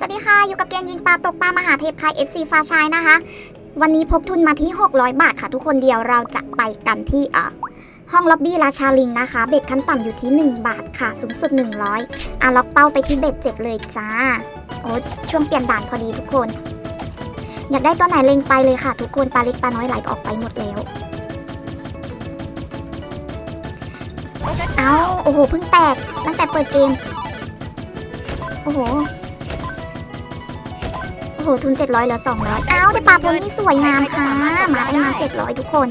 สวัสดีค่ะ อยู่กับเกมยิงปลาตกปลามหาเทพคาย FC ฟ้าชายนะคะ วันนี้พกทุนมาที่ 600 บาทค่ะทุกคนเดียวเราจะไปกันที่อะห้องล็อบบี้ราชาลิงนะคะ เบ็ดขั้นต่ำอยู่ที่ 1 บาทค่ะ สูงสุด 100อะล็อกเป้าไปที่เบ็ด7เลยจ้า โอ้ช่วงเปลี่ยนด่านพอดีทุกคน อยากได้ตัวไหนเล็งไปเลยค่ะ ทุกคนปลาเล็กปลาน้อยไหลออกไปหมดแล้ว เอาโอ้โหเพิ่งแตกตั้งแต่เปิดเกม โอ้โห โอ้โหทุน 700เหลือ200 อ้าวแต่ปลาพวกนี้สวยงามค่ะ มาได้มา700 ทุกคน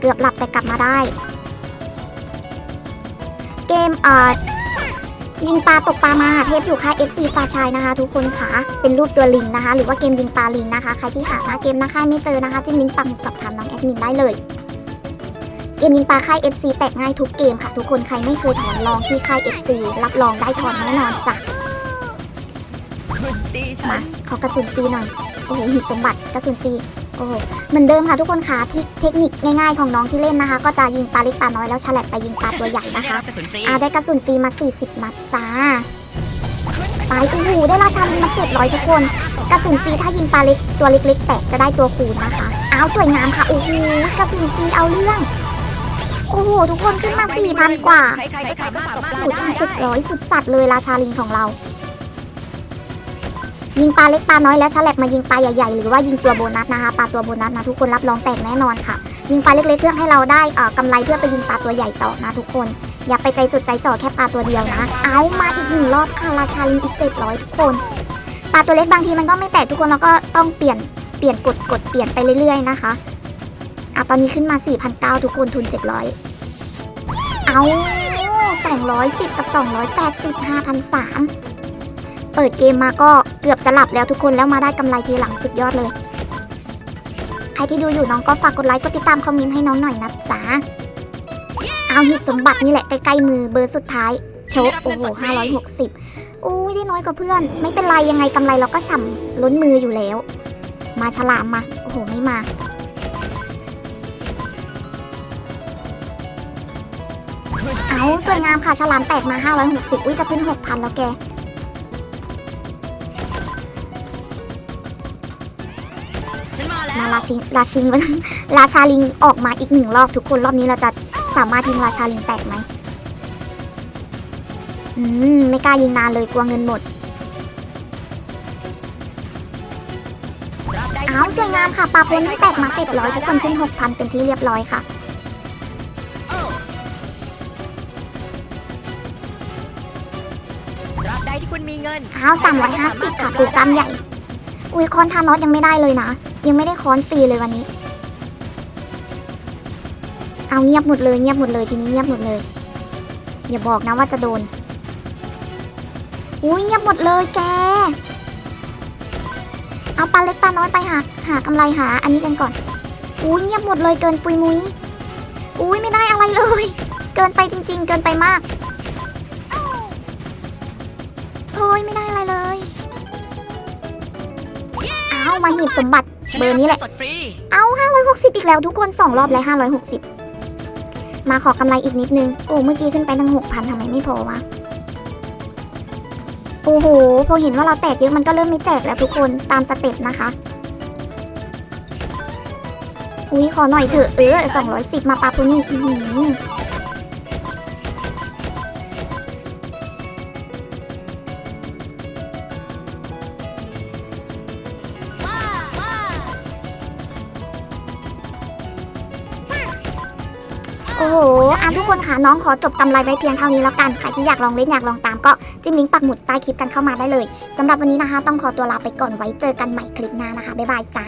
เกือบหลับแต่กลับมาได้ เกมเอ่อยิงปลาตกปลามาเทปอยู่ค่ะ FC ฟาชายนะคะ ทุกคนค่ะ เป็นรูปตัวลิงนะคะ หรือว่าเกมยิงปลาลิงนะคะ ใครที่หาหาเกมหน้าค่ายไม่เจอนะคะ จิ้มลิงก์ปังสอบถามน้องแอดมินได้เลย เกมยิงปลาค่าย FC แตกง่ายทุกเกมค่ะ ทุกคนใครไม่เคยถอนลองที่ค่าย FC รับรองได้ถอนแน่นอนจ้ะดีฉัมาน ขอกระสุนฟรีหน่อย โอ้โหหีบสมบัติกระสุนฟรี โอ้โห เหมือนเดิมค่ะทุกคนค่ะที่เทคนิคง่ายๆของน้องที่เล่นนะคะ ก็จะยิงปลาเล็กปลาน้อยแล้วฉลับไปยิงปลาตัวใหญ่นะคะได้รับกระสุนฟรีอ่าได้กระสุนฟรีมา 40 นัดจ้าไปโอ้โหได้ราชาลิงมา700 ทุกคน กระสุนฟรีถ้ายิงปลาเล็กตัวเล็กๆแตกจะได้ตัวคูณนะคะ อ้าวสวยงามค่ะโอ้โหกระสุนฟรีเอาเรื่องโอ้โห ทุกคนขึ้นมา 4,000 กว่าใครๆก็สามารถตกปลาโอ้โหได้เจ็ดร้อยสุดจัดเลยราชาลิงของเรา ยิงปลาเล็กปลาน้อยแล้วฉลับมายิงปลาใหญ่ๆ หรือว่ายิงตัวโบนัสนะคะปลาตัวโบนัสนะทุกคนรับรองแตกแน่นอนค่ะ ยิงปลาเล็กๆเพื่อให้เราได้เอ่อกำไรเพื่อไปยิงปลาตัวใหญ่ต่อนะทุกคน อย่าไปใจจดใจจ่อแค่ปลาตัวเดียวนะ เอามาอีกหนึ่งรอบค่ะราชาลิงอีกเจ็ดร้อยทุกคนปลาตัวเล็กบางทีมันก็ไม่แตกทุกคนเราก็ต้องเปลี่ยนเปลี่ยนกดกดเปลี่ยนไปเรื่อยๆนะคะอะตอนนี้ขึ้นมา4 0 0ทุกคนทุน 700 เอา210 กับ 280 5,003 เปิดเกมมาก็เกือบจะหลับแล้วทุกคนแล้วมาได้กำไรทีหลังสุดยอดเลย ใครที่ดูอยู่น้องก็ฝากกดไลค์กดติดตามคอมเมนต์ให้น้องหน่อยนะจ๊ะเอาหีบสมบัตินี่แหละใกล้ๆมือเบอร์สุดท้ายโชคโอ้โห560อุ้ยได้น้อยกว่าเพื่อน ไม่เป็นไรยังไงกำไรเราก็ฉ่ำล้นมืออยู่แล้ว มาฉลามมาโอ้โหไม่มาเอาสวยงามค่ะฉลามแตกมา 560 อุ้ยจะขึ้น 6,000 แล้วแก มาแล้มาวราชิงราชิงราชาลิงออกมาอีกหนึ่งรอบทุกคนรอบนี้เราจะสามารถยิงราชาลิงแตกไหมอืมไม่กล้ายิงนานเลยกลัวเงินหมดรับได้อ้าวสวยงามค่ะปลาโพนี่แตกมา700ทุกคนขึ้น6,000เป็นที่เรียบร้อยค่ะรับได้ที่คุณมีเงินอ้าว350ค่ะตูกามใหญ่ อุ้ยคอนทานอสยังไม่ได้เลยนะ ยังไม่ได้คอนฟรีเลยวันนี้ เอาเงียบหมดเลยเงียบหมดเลยทีนี้เงียบหมดเลย อย่าบอกนะว่าจะโดน อุ้ยเงียบหมดเลยแก เอาปลาเล็กปลาน้อยไปหาหากำไรหา อันนี้กันก่อน อุ้ยเงียบหมดเลยเกินปุยมุยอุ้ยไม่ได้อะไรเลย เกินไปจริง ๆ เกินไปมากโอ้ยไม่ได้อะไรเลยามาหีบสมบัติเบอร์นี้แหละสดฟรีเอา 560 อีกแล้วทุกคน 2 รอบแล้ว560 มาขอกำไรอีกนิดนึง โอ้เมื่อกี้ขึ้นไปตั้ง6,000ทำไมไม่พอวะ โอ้โห พอเห็นว่าเราแตกเยอะมันก็เริ่มไม่แจกแล้วทุกคนตามสเต็ปนะคะ อุ้ยขอหน่อยเถอะ เออ210 มาปาปูนี่ โอ้โหอะทุกคนค่ะน้องขอจบกำไรไว้เพียงเท่านี้แล้วกันใครที่อยากลองเล่นอยากลองตามก็จิ้มลิงก์ปักหมุดใต้คลิปกันเข้ามาได้เลยสำหรับวันนี้นะคะ ต้องขอตัวลาไปก่อนไว้เจอกันใหม่คลิปหน้านะคะบ๊ายบายจ้า